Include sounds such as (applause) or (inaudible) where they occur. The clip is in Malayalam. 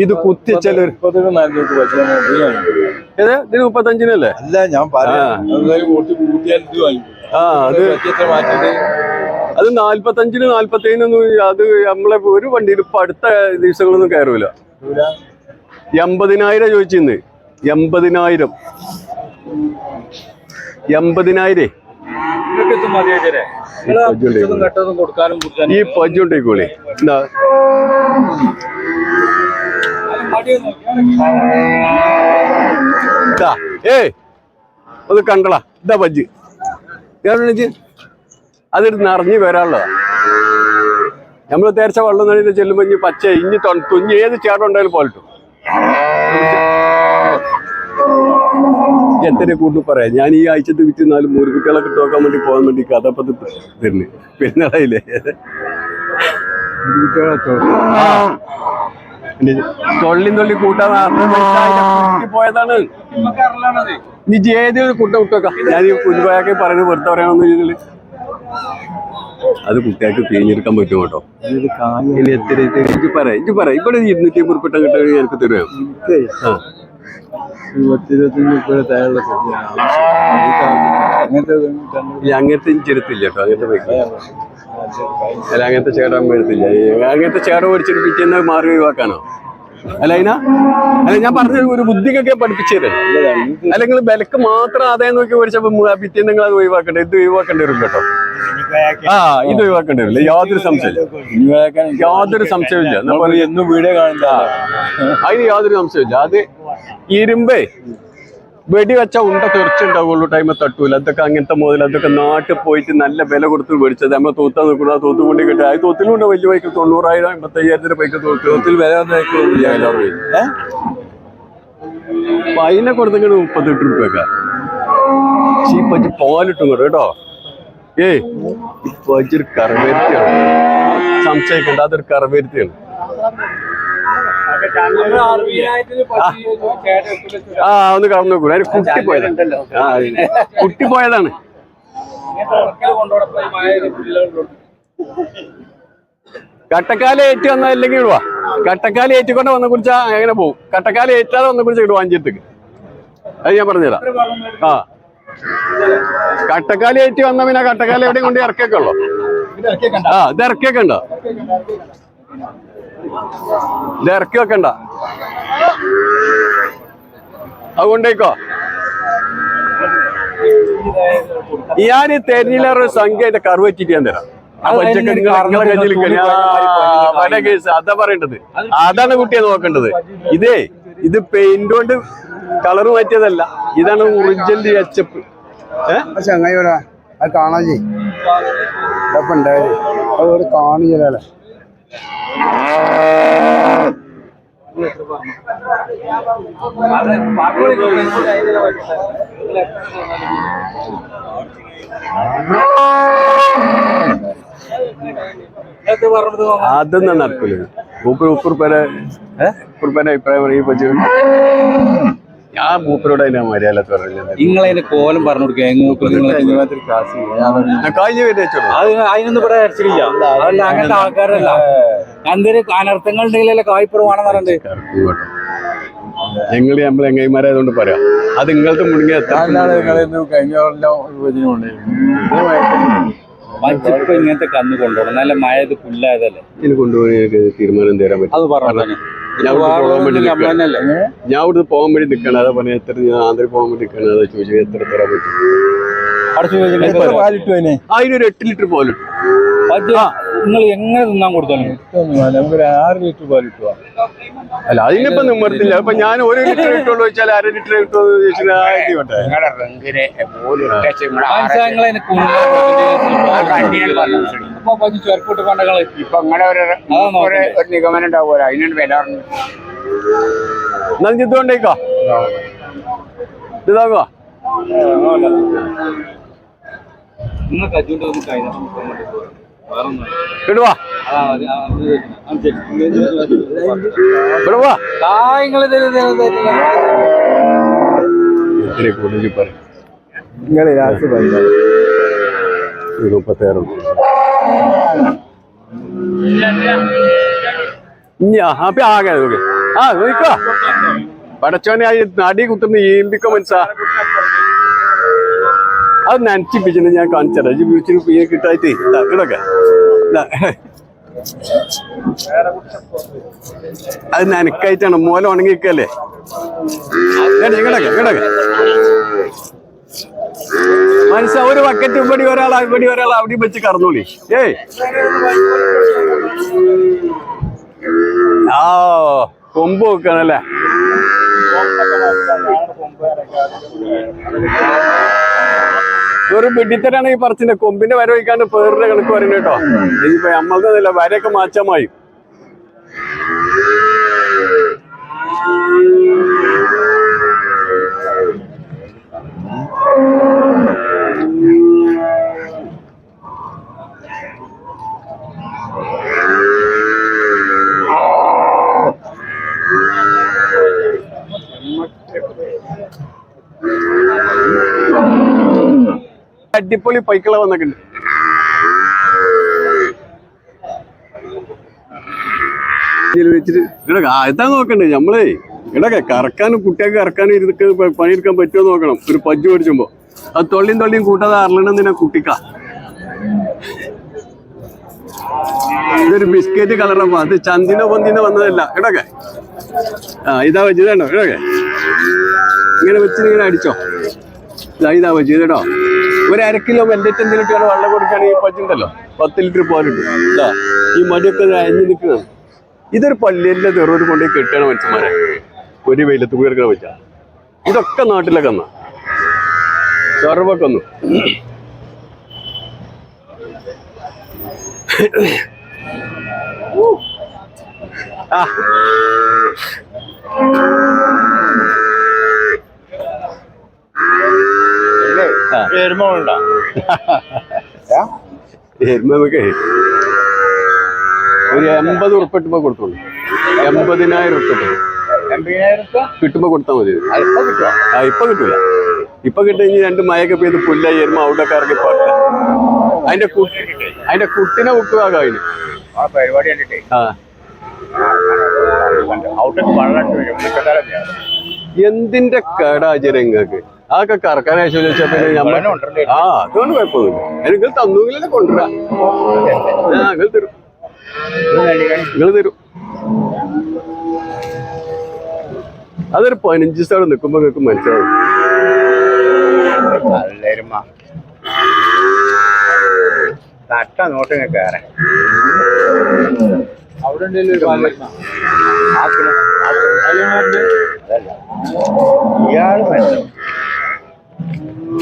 ഇത് കുത്തി ഏത്? ഇതിന് മുപ്പത്തഞ്ചിനല്ലേ? അല്ല ഞാൻ ആ. അത് നാല്പത്തഞ്ചിന് നാല്പത്തേനൊന്നും അത് നമ്മളെ ഒരു വണ്ടിയിൽ ഇപ്പൊ അടുത്ത ദിവസങ്ങളൊന്നും കയറൂല. എൺപതിനായിരം ചോദിച്ചിന്ന്. എൺപതിനായിരം. എൺപതിനായിരേ. ഈ പജ്ജുണ്ടായിക്കോളി എന്താ? ഏ ഒന്ന് കണ്ടളാ ഇതാ ബജ്ജ്. എവിടെ അതെടുത്ത് നിറഞ്ഞു വരാനുള്ളതാ. നമ്മൾ തേർച്ച വെള്ളം നടിയിട്ട് ചെല്ലുമ്പോ ഇനി പച്ച ഇനി ഏത് ചേട്ടുണ്ടായാലും പോലട്ടു എത്ര കൂട്ടു പറയാം? ഞാൻ ഈ ആഴ്ചത്തെ വിറ്റ് നാല് മൂന്ന് കുട്ടികളെ കിട്ടി നോക്കാൻ വേണ്ടി പോകാൻ വേണ്ടി കഥപ്പത്ത് തരുന്നു. പെരുന്നാളായില്ലേ തൊള്ളി തൊള്ളി കൂട്ടാൻ പോയതാണ്. നീ ഏത് കുട്ട കുട്ടൊക്കെ ഞാൻ ഈ കുഞ്ഞുപോയൊക്കെ പറയുന്നത് വെറുതെ പറയാണെന്ന് ഇതിൽ അത് കുട്ടികൾക്ക് പിഴിഞ്ഞെടുക്കാൻ പറ്റും കേട്ടോ? ഇനി എത്ര ഇജ്ജ് പറ ഇജ്ജ് പറ ഇവിടെ ഇരുന്നൂറ്റി അമ്പത് ഉറുപ്പിട്ട കിട്ടുകയാണെങ്കിൽ എനിക്ക് തരുമോ? ആ. അങ്ങനത്തെ ചെറുത്തില്ല കേട്ടോ അങ്ങനത്തെ അല്ല അങ്ങനത്തെ ചേട്ടൻ എടുത്തില്ല. അങ്ങനത്തെ ചേട്ടൻ പഠിച്ചിട്ട് പിറ്റേന്ന് മാറി ഒഴിവാക്കാനോ? അല്ല അതിനാ അല്ല ഞാൻ പറഞ്ഞ ഒരു ബുദ്ധിക്കൊക്കെ പഠിപ്പിച്ചത് അല്ലെങ്കിൽ വിലക്ക് മാത്രം ആദായം നോക്കി മേടിച്ചപ്പോ പിറ്റേന്ന് നിങ്ങൾ അത് ഒഴിവാക്കണ്ടേ ഇത് ഒഴിവാക്കേണ്ടി വരും കേട്ടോ. ആ ഇത് ഒഴിവാക്കേണ്ടി വരില്ല. യാതൊരു സംശയം യാതൊരു സംശയമില്ല എന്നാ പറയാ? എന്നും വീഡിയോ കാണില്ല അതിന് യാതൊരു സംശയമില്ല അത് ഇരുമ്പേ. വെടി വെച്ച ഉണ്ട തെറിച്ചുണ്ടാവുള്ളൂ ടൈമ് തട്ടൂല. അതൊക്കെ അങ്ങനത്തെ മുതൽ അതൊക്കെ നാട്ടിൽ പോയിട്ട് നല്ല വില കൊടുത്ത് മേടിച്ചത്. നമ്മൾ തൂത്താൻ നിൽക്കുന്നത് ആ തൂത്ത് കൊണ്ട് കിട്ടുക ആ തൂത്തിലുണ്ട് വലിയ ബൈക്ക് തൊണ്ണൂറായിരം എൺപത്തയ്യായിരത്തിന്റെ ബൈക്ക് തൂത്ത്. തൂത്തിൽ വില അപ്പൊ അതിനെ കൊടുത്തിങ്ങനെ മുപ്പത്തെട്ട് രൂപയൊക്കെ. ചീപ്പറ്റി പാലിട്ടും കൂടെ കേട്ടോ. ഏയ് ഇപ്പൊ ഒരു കറവേർത്തിയാണ് സംശയിക്കണ്ട അതൊരു കറവേർത്തിയാണ് ആ. ഒന്ന് കടന്നു നോക്കൂ അതിന് കുട്ടി പോയതാണ് ആ കുട്ടി പോയതാണ്. കട്ടക്കാല ഏറ്റ് വന്നാൽ ഇല്ലെങ്കിൽ ഇടുവാ. കട്ടക്കാല ഏറ്റിക്കൊണ്ട് വന്ന കുറിച്ച് എങ്ങനെ പോകും കട്ടക്കാല ഏറ്റാതെ വന്ന കുറിച്ച് ഇടുവാ അഞ്ചെത്തേക്ക് അത് ഞാൻ പറഞ്ഞുതരാം. ആ. കട്ടക്കാല ഏറ്റി വന്ന പിന്നെ കട്ടക്കാല എവിടെയും കൊണ്ട് ഇറക്കിയൊക്കെ ഉള്ളു. ആ ഇത് ഇറക്കിയൊക്കെ ഉണ്ടോ ഇത് ഇറക്കി വെക്കണ്ട. അത് കൊണ്ടേക്കോ. ഞാൻ തെരഞ്ഞിലേറെ ഒരു സംഖ്യ അതിന്റെ കറു വെച്ചിട്ട് ഞാൻ തരാം അതാ പറയേണ്ടത്. അതാണ് കുട്ടിയെ നോക്കേണ്ടത്. ഇതേ ഇത് പെയിന്റ് കൊണ്ട് കളർ മാറ്റിയതല്ല. ഇതാണ് ഒറിജിനൽ എച്ച് എഫ് ഏഹ് കാണാൻ ചെയ്യും. ഇതൊക്കെ ഉണ്ടായത് അത് ഒരു കാണില്ലേ അതൊന്നും നടക്കൂല. മൂപ്പർ ഉപ്പുറുപ്പേരെ ഉപ്പുറുപ്പേന്റെ അഭിപ്രായം പറയും പറ്റും ഞാൻ മൂപ്പരോട് അതിനാ മര്യാദ പറഞ്ഞത്. നിങ്ങളതിന്റെ കോലം പറഞ്ഞു കൊടുക്കുക കഴിഞ്ഞ അതിനൊന്നും ഇവിടെ അടിച്ചിട്ടില്ല അതല്ല അങ്ങനത്തെ ആൾക്കാരല്ല. എന്തൊരു അനർത്ഥങ്ങൾ ഉണ്ടെങ്കിലല്ലേ കായ്പുറമാണെന്ന് പറഞ്ഞിട്ട് ഞങ്ങൾ നമ്മൾ എങ്ങൈമാരായതുകൊണ്ട് പറയാം. അത് നിങ്ങളത്തെ മുഴുങ്ങി കഴിഞ്ഞ മച്ചിപ്പോ ഇങ്ങനത്തെ കന്ന് കൊണ്ടുപോകണം. നല്ല മഴയത് പുല്ലായതല്ലേ ഇതിന് കൊണ്ടുപോയി തീരുമാനം തരാൻ പറ്റും. അത് പറഞ്ഞു ഞാൻ ഇവിടുന്ന് പോകാൻ വേണ്ടി നിൽക്കണം അതാ പറഞ്ഞ എത്ര ഞാൻ ആന്ധ്രയിൽ പോകാൻ വേണ്ടി നിൽക്കണം അതാ ചോദിച്ചു എത്ര തരാൻ പറ്റും. അതിനൊരു എട്ട് ലിറ്റർ പോലും. നിങ്ങൾ എങ്ങനെ തിന്നാൻ കൊടുത്താലും നമുക്കൊരു ആറ് ലിറ്റർ പാൽ കിട്ടുക അല്ല അതിനിപ്പോ നിമ്മർത്തില്ല ഞാൻ ഒരു ലിറ്റർ ഇട്ടോളൂ വെച്ചാൽ അര ലിറ്റർ വേണ്ടേ? ചെറുക്കൂട്ട് കൊണ്ടകൾ ഇപ്പൊ ഒരു നിഗമനം ഉണ്ടാവുമല്ലോ. അതിനൊരു വില ഇതാകുക രാത്രി പറഞ്ഞു അപ്പൊ ആകെ നോക്ക്. ആ നോക്കോ. പടച്ചോനെ ആ നടി കുത്തുന്ന ഈമ്പിക്കോ മനസ്സാ. അത് നനച്ചിപ്പിച്ചിട്ട് ഞാൻ കാണിച്ചത്. ഞാൻ വിളിച്ചിട്ട് പീയെ കിട്ടായിട്ട് കിടക്കാം. (laughs) അത് നനക്കായിട്ടാണ്. മോല ഉണങ്ങിക്കല്ലേ ഇങ്ങടൊക്കെ ഇങ്ങടൊക്കെ മനസ്സാ ഒരു ബക്കറ്റ് ഇവിടെ ഒരാൾ ഇവിടെ ഒരാൾ അവിടെ വെച്ച് കറന്നോളി. ഏയ്. ആ കൊമ്പ് വെക്കണല്ലേ? ഒരു പിടിത്തരാണ് ഈ പറച്ചിന്റെ കൊമ്പിന്റെ വര വയ്ക്കാണ്ട് പേരുടെ കണക്ക് വരുന്നത് കേട്ടോ. ഇനിയിപ്പോ നമ്മളതല്ല വരയൊക്കെ മാറ്റമായി അടിപൊളി പൈക്കള വന്നൊക്കെ ഉണ്ട്. ഇതാ നോക്കണ്ടേ നമ്മളെ ഇടക്കെ കറക്കാനും കുട്ടിയൊക്കെ കറക്കാനും പണി പണിയെടുക്കാൻ പറ്റുമോ നോക്കണം. ഒരു പജ്ജു മേടിച്ചുമ്പോ. അത് തൊള്ളിയും തൊള്ളിയും കൂട്ടാതെ അറളണെന്നിനാ കുട്ടിക്ക. ഇതൊരു ബിസ്ക്കറ്റ് കളറപ്പ അത് ചന്തിനോ പൊന്തിനോ വന്നതല്ല. ഇടക്കെ ആ ഇതാ വെച്ച് ഇതാണോ ഇടക്കെ ഇങ്ങനെ വെച്ചിട്ട് ഇങ്ങനെ അടിച്ചോ. ഇതാ ഇതാ വെച്ച് ഇതട്ടോ ഒരു അര കിലോ വെല്ലറ്റ് എന്തെങ്കിലും ഇട്ടാണ് വെള്ളം കൊടുക്കുകയാണെങ്കിൽ ഈ പച്ചുണ്ടല്ലോ പത്ത് ലിറ്റർ പാലിട്ടു ഇതാ ഈ മടിയൊക്കെ ഇത് അയഞ്ഞു നിൽക്കുന്നത് ഇതൊരു പല്ലിന്റെ തെറൂര് കൊണ്ടുപോയി കെട്ടണം മനുഷ്യന്മാരെ. ഒരു വെയിലത്ത് എടുക്കണ വെച്ചാൽ ഇതൊക്കെ നാട്ടിലൊക്കെ എന്നാ സർവൊക്കെ ആ എരുമുണ്ടോ നമുക്ക് ഒരു എൺപത് ഉറുപ്പിട്ടുമ്പോ കൊടുത്തോളൂ എൺപതിനായിരം രൂപ കിട്ടുമ്പോ കൊടുത്താൽ മതി ആ ഇപ്പൊ കിട്ടൂല ഇപ്പൊ കിട്ടും ഇനി രണ്ട് മയൊക്കെ പെയ്ത് പുല്ലായി എരുമ അവിടെ ഇറങ്ങി പാടില്ല അതിന്റെ അതിന്റെ കുട്ടിനെ വിട്ടുവാകാം അതിന് ആ എന്തിന്റെ കേടാചര്യങ്ങൾക്ക് അതൊക്കെ കറക്കാൻ ആവശ്യം? ആ അതുകൊണ്ട് കുഴപ്പമില്ല നിങ്ങൾ തന്നെങ്കിലല്ലേ കൊണ്ടുവരാ ആ നിങ്ങൾ തരും നിങ്ങൾ തരും അതൊരു പതിനഞ്ച് ദിവസം അവിടെ നിൽക്കുമ്പോ നിങ്ങൾക്ക് മനസ്സിലാവും തട്ട നോട്ട് കയറാൻ അവിടെ ഇയാൾ വേണ്ട ആ